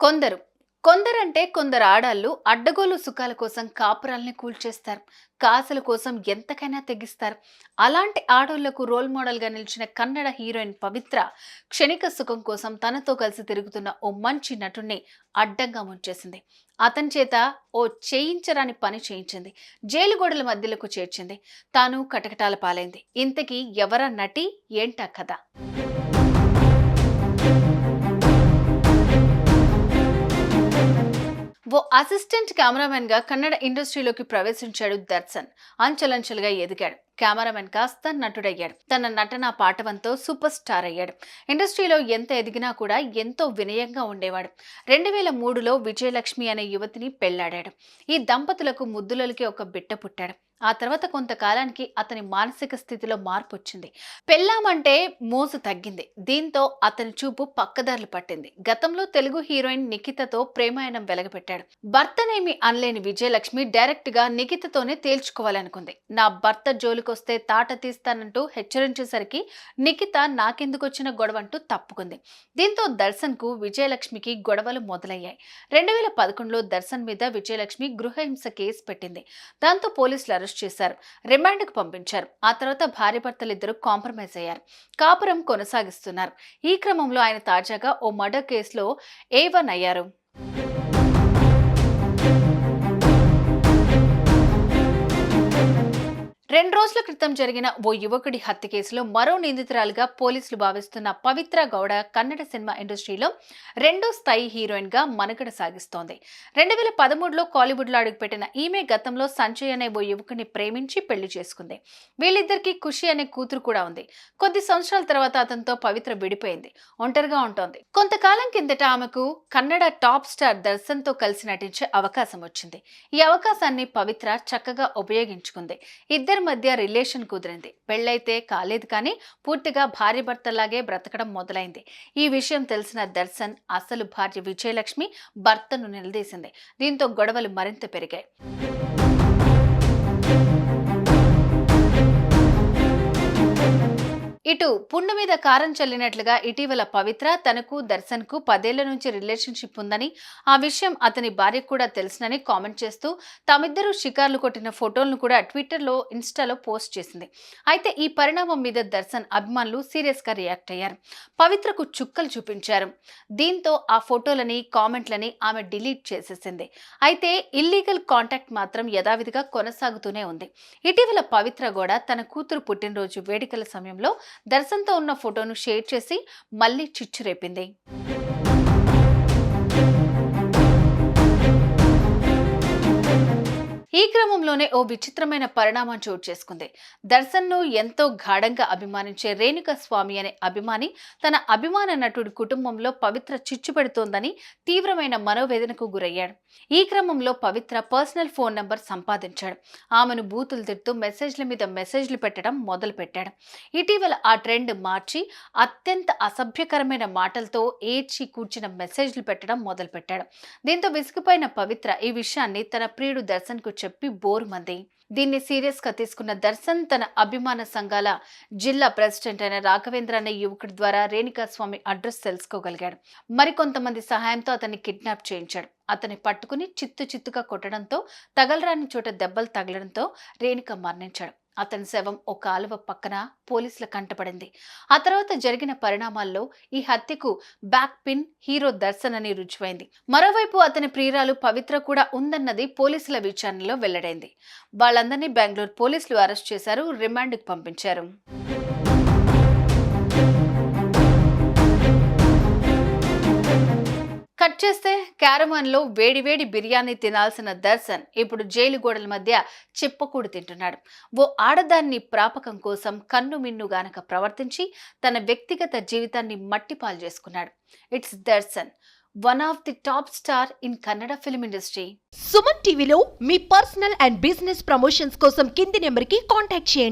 కొందరు. కొందరంటే కొందరు ఆడాళ్ళు అడ్డగోలు సుఖాల కోసం కాపురాల్ని కూల్చేస్తారు. కాసుల కోసం ఎంతకైనా తెగిస్తారు. అలాంటి ఆడోళ్ళకు రోల్ మోడల్గా నిలిచిన కన్నడ హీరోయిన్ పవిత్ర క్షణిక సుఖం కోసం తనతో కలిసి తిరుగుతున్న ఓ మంచి నటుణ్ణి అడ్డంగా ముంచేసింది. అతని చేత ఓ చేయించరాని పని చేయించింది. జైలు గోడల మధ్యలకు చేర్చింది. తాను కటకటాల పాలైంది. ఇంతకీ ఎవరా నటి? ఏంటా కథ? ఓ అసిస్టెంట్ కెమెరామెన్గా కన్నడ ఇండస్ట్రీలోకి ప్రవేశించాడు దర్శన్. అంచెలంచెలుగా ఎదిగాడు. కెమెరామెన్ కాస్త నటుడయ్యాడు. తన నటన పాటవంతో సూపర్ స్టార్ అయ్యాడు. ఇండస్ట్రీలో ఎంత ఎదిగినా కూడా ఎంతో వినయంగా ఉండేవాడు. రెండు వేల మూడులో విజయలక్ష్మి అనే యువతిని పెళ్ళాడాడు. ఈ దంపతులకు ముద్దులకి ఒక బిడ్డ పుట్టాడు. ఆ తర్వాత కొంతకాలానికి అతని మానసిక స్థితిలో మార్పు వచ్చింది పెళ్ళామంటే మోజు తగ్గింది. దీంతో అతని చూపు పక్కదారులు పట్టింది. గతంలో తెలుగు హీరోయిన్ నిఖితతో ప్రేమాయణం వెలగపెట్టాడు. భర్తనేమి అనలేని విజయలక్ష్మి డైరెక్ట్గా నిఖితతోనే తేల్చుకోవాలనుకుంది. నా భర్త జోలికొస్తే తాట తీస్తానంటూ హెచ్చరించేసరికి నిఖిత నాకెందుకు వచ్చిన గొడవ అంటూ తప్పుకుంది. దీంతో దర్శన్కు విజయలక్ష్మికి గొడవలు మొదలయ్యాయి. రెండు వేల పదకొండులో దర్శన్ మీద విజయలక్ష్మి గృహహింస కేసు పెట్టింది. దాంతో పోలీసులు అరెస్ట్ చేశారు. రిమాండ్కు పంపించారు. ఆ తర్వాత భార్యాభర్తలిద్దరూ కాంప్రమైజ్ అయ్యారు. కాపురం కొనసాగిస్తున్నారు. ఈ క్రమంలో ఆయన తాజాగా ఓ మర్డర్ కేసులో ఏ వన్ అయ్యారు? రోజుల క్రితం జరిగిన ఓ యువకుడి హత్య కేసులో మరో నిందితురాలుగా పోలీసులు భావిస్తున్న పవిత్ర గౌడ కన్నడ సినిమా ఇండస్ట్రీలో రెండో స్థాయి హీరోయిన్గా మనుగడ సాగిస్తోంది. రెండు వేల పదమూడులో కాలీవుడ్లో అడుగుపెట్టిన ఈమె గతంలో సంజయ్ అనే ఓ యువకుని ప్రేమించి పెళ్ళి చేసుకుంది. వీళ్ళిద్దరికి ఖుషి అనే కూతురు కూడా ఉంది. కొద్ది సంవత్సరాల తర్వాత అతనితో పవిత్ర విడిపోయింది. ఒంటరిగా ఉంటోంది. కొంతకాలం కిందట ఆమెకు కన్నడ టాప్ స్టార్ దర్శన్తో కలిసి నటించే అవకాశం వచ్చింది. ఈ అవకాశాన్ని పవిత్ర చక్కగా ఉపయోగించుకుంది. ఇద్దరి మధ్య రిలేషన్ కుదిరింది. పెళ్ళైతే కాలేదు కానీ పూర్తిగా భార్య భర్తలాగే బ్రతకడం మొదలైంది. ఈ విషయం తెలిసిన దర్శన్ అసలు భార్య విజయలక్ష్మి భర్తను నిలదీసింది. దీంతో గొడవలు మరింత పెరిగాయి. ఇటు పుండు మీద కారం చల్లినట్లుగా ఇటీవల పవిత్ర తనకు దర్శన్కు పదేళ్ళ నుంచి రిలేషన్షిప్ ఉందని ఆ విషయం అతని భార్యకు కూడా తెలుసునని కామెంట్ చేస్తూ తామిద్దరూ షికార్లు కొట్టిన ఫోటోలను కూడా ట్విట్టర్లో ఇన్స్టాలో పోస్ట్ చేసింది. అయితే ఈ పరిణామం మీద దర్శన్ అభిమానులు సీరియస్గా రియాక్ట్ అయ్యారు. పవిత్రకు చుక్కలు చూపించారు. దీంతో ఆ ఫోటోలని కామెంట్లని ఆమె డిలీట్ చేసేసింది. అయితే ఇల్లీగల్ కాంటాక్ట్ మాత్రం యథావిధిగా కొనసాగుతూనే ఉంది. ఇటీవల పవిత్ర కూడా తన కూతురు పుట్టినరోజు వేడుకల సమయంలో దర్శన్తో ఉన్న ఫోటోను షేర్ చేసి మళ్ళీ చిచ్చు రేపింది. ఈ క్రమంలోనే ఓ విచిత్రమైన పరిణామం చోటు చేసుకుంది. దర్శన్ను ఎంతో గాఢంగా అభిమానించే రేణుక స్వామి అనే అభిమాని తన అభిమాన నటుడి కుటుంబంలో పవిత్ర చిచ్చు పెడుతోందని తీవ్రమైన మనోవేదనకు గురయ్యాడు. ఈ క్రమంలో పవిత్ర పర్సనల్ ఫోన్ నంబర్ సంపాదించాడు. ఆమెను బూతులు తిడుతూ మెసేజ్ల మీద మెసేజ్లు పెట్టడం మొదలు పెట్టాడు ఇటీవల ఆ ట్రెండ్ మార్చి అత్యంత అసభ్యకరమైన మాటలతో ఏడ్చి కూర్చిన మెసేజ్లు పెట్టడం మొదలుపెట్టాడు. దీంతో విసిగిపోయిన పవిత్ర ఈ విషయాన్ని తన ప్రియుడు దర్శన్కు చెప్పి బోర్ మంది. దీన్ని సీరియస్గా తీసుకున్న దర్శన్ తన అభిమాన సంఘాల జిల్లా ప్రెసిడెంట్ అయిన రాఘవేంద్ర అనే యువకుడి ద్వారా రేణుకాస్వామి అడ్రస్ తెలుసుకోగలిగాడు. మరికొంతమంది సహాయంతో అతన్ని కిడ్నాప్ చేయించాడు. అతన్ని పట్టుకుని చిత్తు చిత్తుగా కొట్టడంతో తగలరాని చోట దెబ్బలు తగలడంతో రేణుక మరణించాడు. అతని శవం ఒక కాలువ పక్కన పోలీసుల కంటపడింది ఆ తర్వాత జరిగిన పరిణామాల్లో ఈ హత్యకు బ్యాక్ పిన్ హీరో దర్శన్ అని రుజువైంది. మరోవైపు అతని ప్రియురాలు పవిత్ర కూడా ఉందన్నది పోలీసుల విచారణలో వెల్లడైంది. వాళ్ళందరినీ బెంగళూరు పోలీసులు అరెస్ట్ చేశారు రిమాండ్కు పంపించారు. చేస్తే క్యారవాన్లో వేడివేడి బిర్యానీ తినాల్సిన దర్శన్ ఇప్పుడు జైలు గోడల మధ్య చిప్పకూడు తింటున్నాడు. ఓ ఆడదాన్ని ప్రాపకం కోసం కన్ను మిన్ను గానక ప్రవర్తించి తన వ్యక్తిగత జీవితాన్ని మట్టిపాలు చేసుకున్నాడు. It's Darshan one of the top star in Kannada film industry. Suman టీవీలో మీ పర్సనల్ అండ్ బిజినెస్ ప్రమోషన్స్ కోసం కింది నెంబర్కి కాంటాక్ట్ చేయండి.